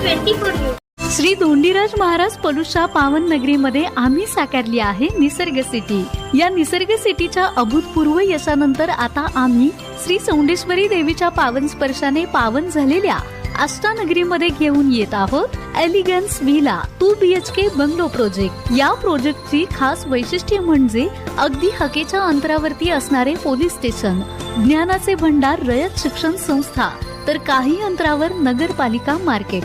Twenty four news. Shri Dondiraj Maharaj Palusha पावन नगरीमध्ये आम्ही साकारली आहे निसर्ग सिटी. या निसर्ग सिटीच्या अभूतपूर्व यशानंतर आता आम्ही श्री चौंडेश्वरी देवीच्या पावन स्पर्शाने पावन झालेल्या आष्टानगरीमध्ये घेऊन येत आहोत elegance villa two B H K bungalow project. या प्रोजेक्टची खास वैशिष्ट्य म्हणजे अगदी हकेच्या अंतरावरती असणारे पोलीस स्टेशन ज्ञानाचे भंडार रयत शिक्षण संस्था तर काही अंतरावर नगरपालिका मार्केट.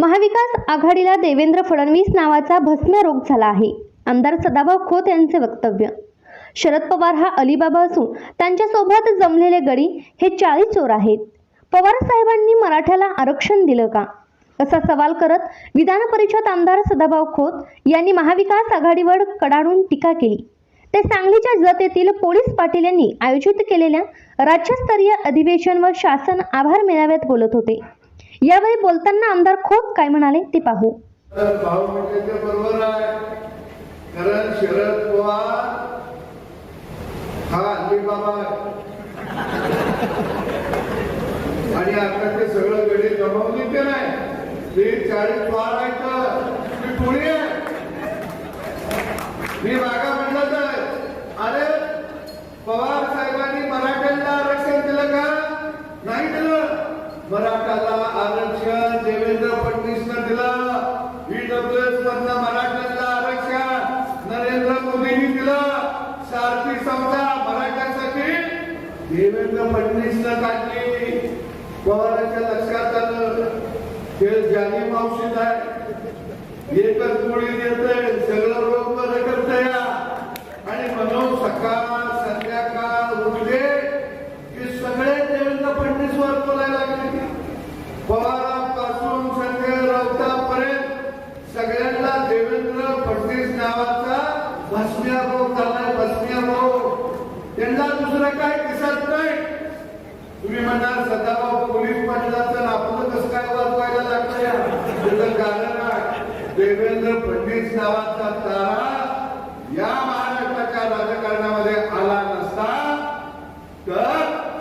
महाविकास आघाडीला देवेंद्र फडणवीस नावाचा भस्म्य रोग झाला आहे. आमदार सदाभाऊ खोत यांचे वक्तव्य. शरद पवार हा अलिबाबा असून त्यांच्यासोबत जमलेले गडी हे चाळीस चोर आहेत. पवार साहेबांनी मराठ्याला आरक्षण दिलं का? असा सवाल करत विधान परिषद आमदार सदाभाऊ खोत यांनी महाविकास आघाडीवर कडाडून टीका केली. ते सांगलीच्या जत येथील पोलीस पाटील यांनी आयोजित केलेल्या राज्यस्तरीय अधिवेशन व शासन आभार मेळाव्यात बोलत होते. यावेळी बोलताना आमदार खोत काय म्हणाले ते पाहू. भाऊ बरोबर आहे. कारण शरद पवार हा अलिबाबा आणि आता ते सगळं गडी गमावली ते नाही ते चाळीस पवार आहे तर मी पुढे आहे. मी मागा म्हणलं तर अरे पवार साहेबांनी मराठ्यांना आरक्षण दिलं का नाही दिलं मराठाला आरक्षण देवेंद्र फडणवीसनं दिलं ईडब्ल्यूएस मधनं मराठ्यांना आरक्षण नरेंद्र मोदींनी दिलं सारथी संस्था मराठ्यांसाठी देवेंद्र फडणवीसनं काढली पवारांच्या लक्षात आलं. ते जानी मावशीत आहे. एकच गोळी देतंय सगळं रोग बरं करतंय आणि म्हणून सकाळ संध्याकाळ उठले की सगळे देवेंद्र फडणवीस वर बोलायला लागले पवारापासून संजय राऊतापर्यंत सगळ्यांना देवेंद्र फडणवीस नावाचा भस्म्या रोग झालाय भस्म्या रोग त्यांना दुसरं काय दिसत नाही म्हणणार सदाभाऊ पोलीस पाटलाचं आपलं कसं काय वाजवायला लागतं या? त्याचं कारण देवेंद्र फडणवीस नावाचा तारा या महाराष्ट्राच्या राजकारणामध्ये आला नसता तर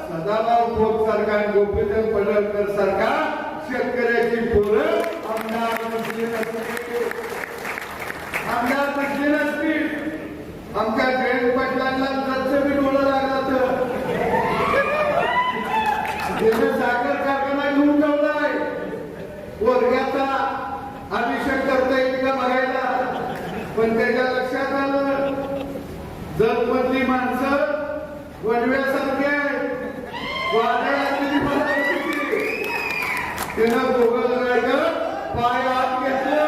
सदाभाऊ खोत सरकार गोपीचंद पडळकर सरकार शेतकऱ्याची पोरं आमदार नसली नसती आमच्या जयंत पाटलांना जसं बी डोळं लागलं तर त्यानं साखर कारखाना घेऊन ठेवलाय वर्गाचा अभिषेक करता येईल का बघायला पण त्याच्या लक्षात आलं जगमधली माणसं वडव्यासारखे आहेत. वादळातली परिस्थिती त्यानं दोघं जणांचं पाय आत घेतलं.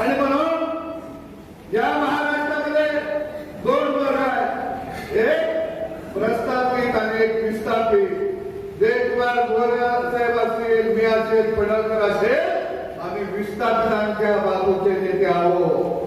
आणि म्हणून या महाराष्ट्रामध्ये दोन वर्ग आहेत. एक प्रस्थापित आणि एक विस्थापित. देखभाल गोरे साहेब असतील मी असेल पडळकर असेल. आम्ही विस्थापितांच्या बाजूचे नेते आहोत.